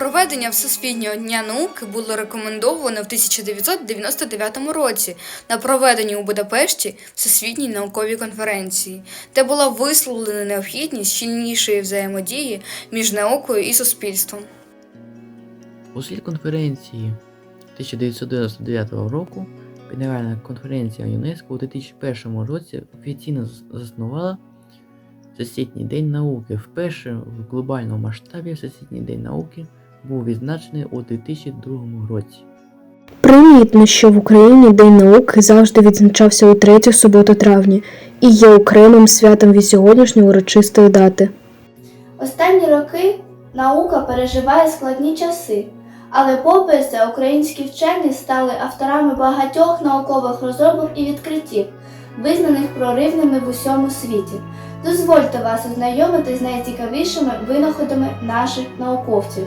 проведення Всесвітнього дня науки було рекомендовано в 1999 році на проведенні у Будапешті Всесвітній науковій конференції, де була висловлена необхідність щільнішої взаємодії між наукою і суспільством. Після конференції 1999 року Генеральна конференція ЮНЕСКО у 2001 році офіційно заснувала Всесвітній день науки. Вперше в глобальному масштабі Всесвітній день науки був відзначений у 2002 році. Примітно, що в Україні День науки завжди відзначався у третю суботу травня і є окремим святом від сьогоднішньої урочистої дати. Останні роки наука переживає складні часи, але попри це українські вчені стали авторами багатьох наукових розробок і відкриттів, визнаних проривними в усьому світі. Дозвольте вас ознайомити з найцікавішими винаходами наших науковців.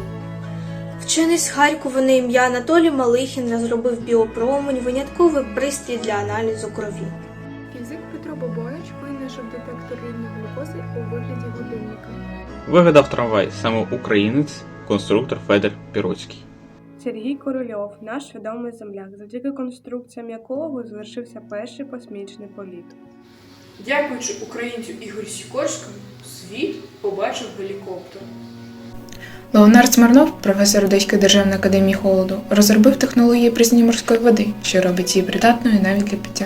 Вчений з Харкова на ім'я Анатолій Малихін розробив біопромень, винятковий пристрій для аналізу крові. Фізик Петро Бобояч винайшов детектор рівня глюкози у вигляді годинника. Вигадав трамвай саме українець, конструктор Федір Піроцький. Сергій Корольов, наш відомий земляк, завдяки конструкціям якого завершився перший космічний політ. Дякуючи українцю Ігорю Сікорському, світ побачив гелікоптер. Леонард Смирнов, професор Одеської державної академії холоду, розробив технології пріснення морської води, що робить її придатною навіть для пиття.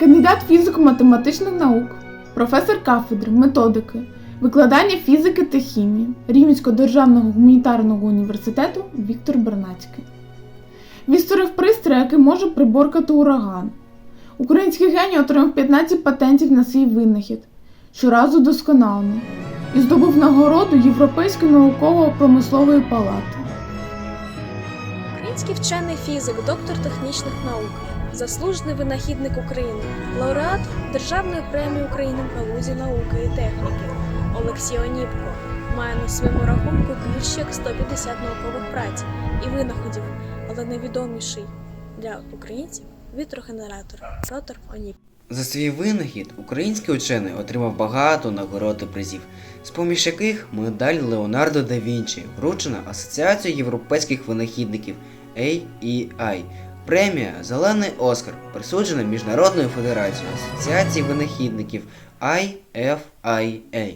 Кандидат фізико-математичних наук, професор кафедри, методики, викладання фізики та хімії Рівненського державного гуманітарного університету Віктор Бернацький. Він створив пристрій, який може приборкати ураган. Український геній отримав 15 патентів на свій винахід, щоразу досконалений, і здобув нагороду Європейської науково-промислової палати. Український вчений фізик, доктор технічних наук, заслужений винахідник України, лауреат Державної премії України в галузі науки і техніки Олексій Оніпко має на своєму рахунку більше як 150 наукових праць і винаходів, але найвідоміший для українців вітрогенератор Ротор Оніпко. За свій винахід український учений отримав багато нагород і призів, з поміж яких медаль Леонардо да Вінчі, вручена Асоціацією європейських винахідників AEI. Премія Зелений Оскар присуджена Міжнародною федерацією Асоціації винахідників IFIA.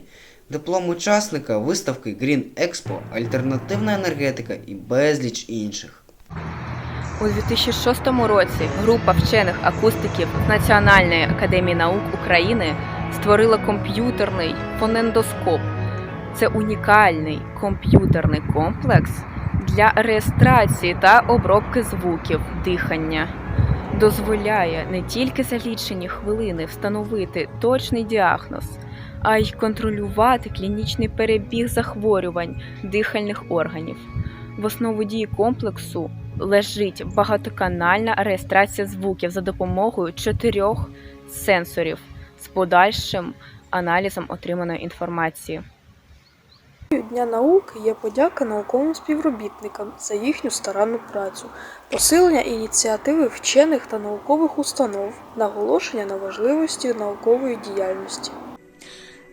Диплом учасника виставки Green Expo, альтернативна енергетика і безліч інших. У 2006 році група вчених акустиків Національної академії наук України створила комп'ютерний фонендоскоп. Це унікальний комп'ютерний комплекс для реєстрації та обробки звуків дихання. Дозволяє не тільки за лічені хвилини встановити точний діагноз, а й контролювати клінічний перебіг захворювань дихальних органів. В основу дії комплексу лежить багатоканальна реєстрація звуків за допомогою чотирьох сенсорів з подальшим аналізом отриманої інформації. Дня науки є подяка науковим співробітникам за їхню старанну працю, посилення ініціативи вчених та наукових установ, наголошення на важливості наукової діяльності.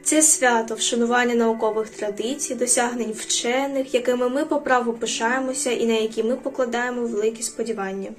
Це свято вшанування наукових традицій, досягнень вчених, якими ми по праву пишаємося і на які ми покладаємо великі сподівання.